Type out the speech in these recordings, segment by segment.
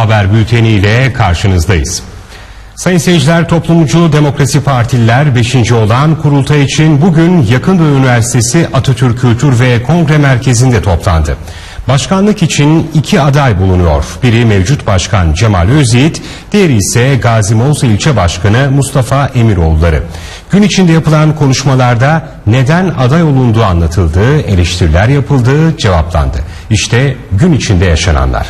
haber bülteni ile karşınızdayız. Sayın seyirciler, Toplumcu Demokrasi Partililer 5. olan kurultay için bugün Yakın Doğu Üniversitesi Atatürk Kültür ve Kongre Merkezi'nde toplandı. Başkanlık için iki aday bulunuyor. Biri mevcut başkan Cemal Özyiğit, diğeri ise Gazi Moğuz İlçe Başkanı Mustafa Emiroğulları. Gün içinde yapılan konuşmalarda neden aday olunduğu anlatıldı, eleştiriler yapıldı, cevaplandı. İşte gün içinde yaşananlar.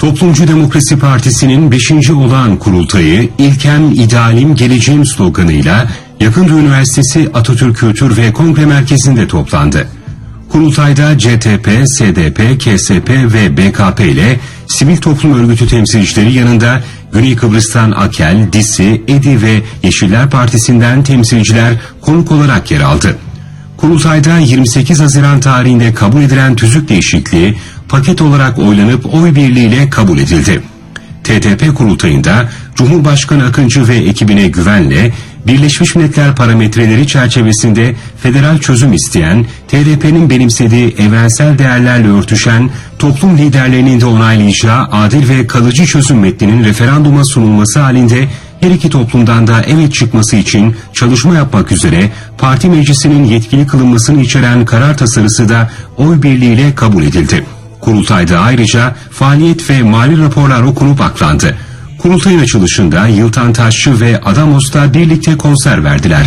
Toplumcu Demokrasi Partisi'nin 5. olağan kurultayı İlkem İdealim Geleceğim sloganıyla Yakındığı Üniversitesi Atatürk Kültür ve Kongre Merkezi'nde toplandı. Kurultayda CTP, SDP, KSP ve BKP ile sivil toplum örgütü temsilcileri yanında Güney Kıbrıs'tan AKEL, DİSİ, EDİ ve Yeşiller Partisi'nden temsilciler konuk olarak yer aldı. Kurultayda 28 Haziran tarihinde kabul edilen tüzük değişikliği paket olarak oylanıp oy birliğiyle kabul edildi. TTP kurultayında Cumhurbaşkanı Akıncı ve ekibine güvenle Birleşmiş Milletler parametreleri çerçevesinde federal çözüm isteyen, TDP'nin benimsediği evrensel değerlerle örtüşen, toplum liderlerinin de onaylayacağı adil ve kalıcı çözüm metninin referanduma sunulması halinde her iki toplumdan da evet çıkması için çalışma yapmak üzere parti meclisinin yetkili kılınmasını içeren karar tasarısı da oy birliğiyle kabul edildi. Kurultayda ayrıca faaliyet ve mali raporlar okunup aklandı. Kurultayın açılışında Yıltan Taşçı ve Adamos da birlikte konser verdiler.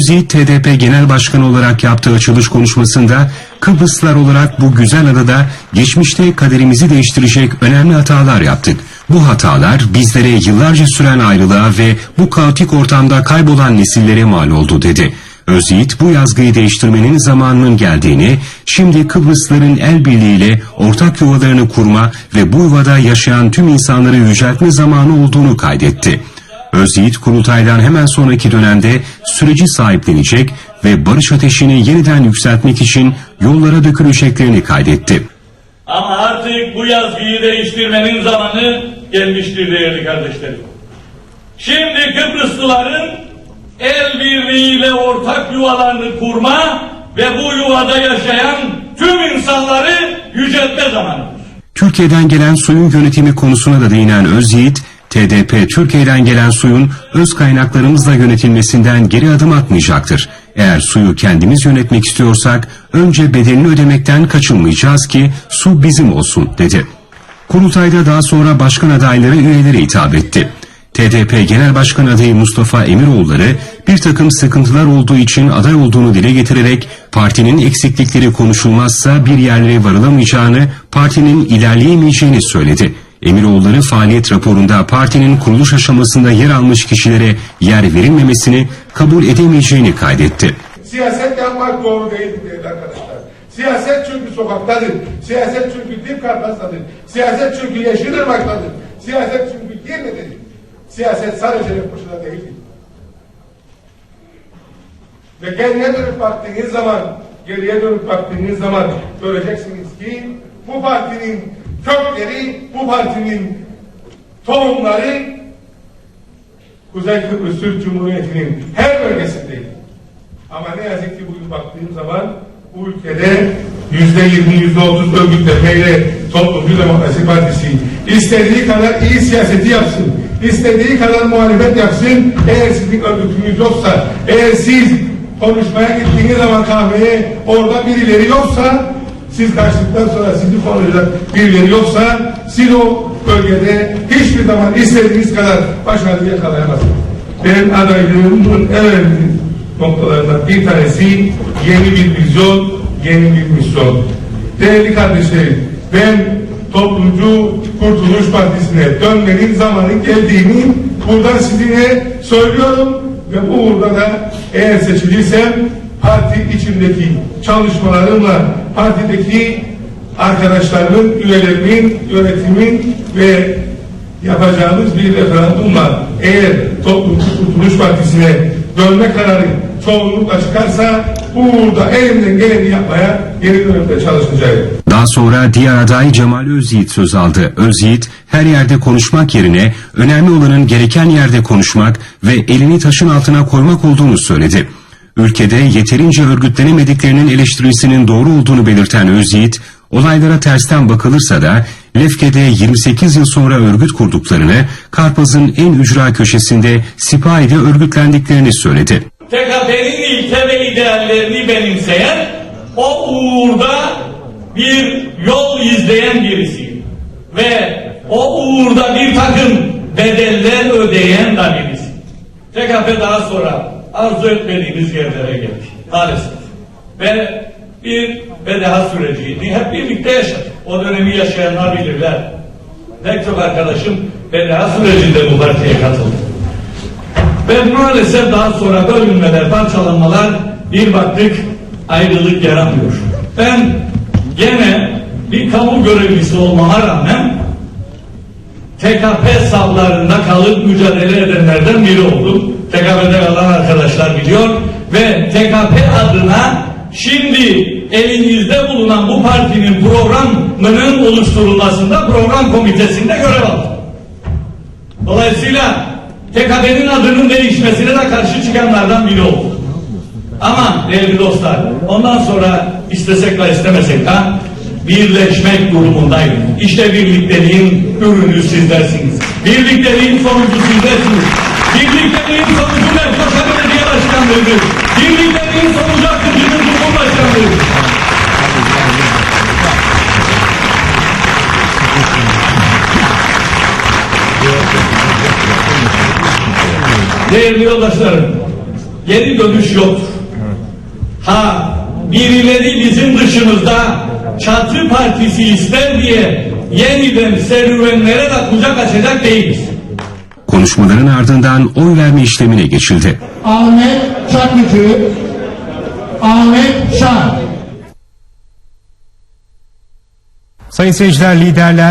Özyiğit TDP Genel Başkanı olarak yaptığı açılış konuşmasında Kıbrıslılar olarak bu güzel adada geçmişte kaderimizi değiştirecek önemli hatalar yaptık. Bu hatalar bizlere yıllarca süren ayrılığa ve bu kaotik ortamda kaybolan nesillere mal oldu dedi. Özyiğit bu yazgıyı değiştirmenin zamanının geldiğini, şimdi Kıbrıslıların el birliğiyle ortak yuvalarını kurma ve bu yuvada yaşayan tüm insanları yüceltme zamanı olduğunu kaydetti. Özyiğit kurultaydan hemen sonraki dönemde süreci sahiplenecek ve barış ateşini yeniden yükseltmek için yollara döküleceklerini kaydetti. Ama artık bu yazgıyı değiştirmenin zamanı gelmiştir değerli kardeşlerim. Şimdi Kıbrıslıların el birliğiyle ortak yuvalarını kurma ve bu yuvada yaşayan tüm insanları yüceltme zamanıdır. Türkiye'den gelen suyun yönetimi konusuna da değinen Özyiğit, TDP Türkiye'den gelen suyun öz kaynaklarımızla yönetilmesinden geri adım atmayacaktır. Eğer suyu kendimiz yönetmek istiyorsak önce bedelini ödemekten kaçınmayacağız ki su bizim olsun dedi. Kurultayda daha sonra başkan adayları üyelere hitap etti. TDP Genel Başkan adayı Mustafa Emiroğulları bir takım sıkıntılar olduğu için aday olduğunu dile getirerek partinin eksiklikleri konuşulmazsa bir yerlere varılamayacağını, partinin ilerleyemeyeceğini söyledi. Emiroğulları faaliyet raporunda partinin kuruluş aşamasında yer almış kişilere yer verilmemesini kabul edemeyeceğini kaydetti. Siyaset yapmak doğru değil değerli arkadaşlar. Siyaset çünkü sokaktadır. Siyaset çünkü dip karpazdadır. Siyaset çünkü yeşilırmaktadır. Siyaset çünkü Girne'dedir. Siyaset sadece Lefkoşa'da değildir. Ve kendine dönüp baktığınız zaman, geriye dönüp baktığınız zaman göreceksiniz ki bu partinin kökleri, bu partinin tohumları Kuzey Kıbrıs Türk Cumhuriyeti'nin her bölgesindeydi. Ama ne yazık ki bugün baktığım zaman bu ülkede yüzde yirmi, yüzde otuz örgütlemeyle Toplumcu Demokrasi Partisi istediği kadar iyi siyaseti yapsın, istediği kadar muhalefet yapsın. Eğer sizin örgütünüz yoksa, eğer siz konuşmaya gittiğiniz zaman kahveye orada birileri yoksa, siz kaçtıktan sonra sizi konuşacak birileri yoksa, siz o bölgede hiçbir zaman istediğiniz kadar başarı yakalayamazsınız. Benim adaylığımın en önemli noktalarından bir tanesi yeni bir vizyon, yeni bir misyon. Değerli kardeşlerim, ben Toplumcu Kurtuluş Partisi'ne dönmenin zamanı geldiğini buradan sizinle söylüyorum ve bu uğurda da eğer seçilirsem parti içindeki çalışmalarımla partideki arkadaşlarımın, üyelerimin, yönetimin ve yapacağımız bir referandumla eğer Toplumcu Kurtuluş Partisi'ne dönme kararı çoğunlukla çıkarsa burada elimden geleni yapmaya geri dönüp de çalışacağım. Daha sonra diğer aday Cemal Özyiğit söz aldı. Özyiğit her yerde konuşmak yerine önemli olanın gereken yerde konuşmak ve elini taşın altına koymak olduğunu söyledi. Ülkede yeterince örgütlenemediklerinin eleştirisinin doğru olduğunu belirten Özyiğit, olaylara tersten bakılırsa da Lefke'de 28 yıl sonra örgüt kurduklarını, Karpaz'ın en ücra köşesinde Sipahi'de örgütlendiklerini söyledi. TKP'nin ilke ve ideallerini benimseyen, o uğurda bir yol izleyen birisi. Ve o uğurda bir takım bedeller ödeyen da birisi. TKP daha sonra arzu etmediğimiz yerlere geldi. Maalesef. Ve bir bedeha süreciydi. Hep birlikte yaşadık. O dönemi yaşayanlar bilirler. Pek çok arkadaşım bedeha sürecinde bu partiye katıldı. Ve maalesef daha sonra bölünmeler, parçalanmalar bir baktık ayrılık yaramıyor. Ben gene bir kamu görevlisi olmama rağmen TKP savlarında kalıp mücadele edenlerden biri oldum. TKP'de biliyor ve TKP adına şimdi elinizde bulunan bu partinin programının oluşturulmasında program komitesinde görev aldım. Dolayısıyla TKP'nin adının değişmesine de karşı çıkanlardan biri oldu. Ama değerli dostlar, ondan sonra istesek de istemesek de birleşmek durumundayız. İşte birlikteliğin ürünü sizlersiniz. Birlikteliğin sonucu sizlersiniz. Birlikteliğin sonucu Mefkoşa Başkanlığı'dır. Birlikteliğin sonucu Akıncı'nın Cumhurbaşkanlığı'dır. Değerli yoldaşlarım, geri dönüş yoktur. Ha, birileri bizim dışımızda çatı partisi ister diye yeniden serüvenlere de kucak açacak değiliz. Konuşmaların ardından oy verme işlemine geçildi. Ahmet Çakıcı, Ahmet Şah. Sayın seyirciler liderler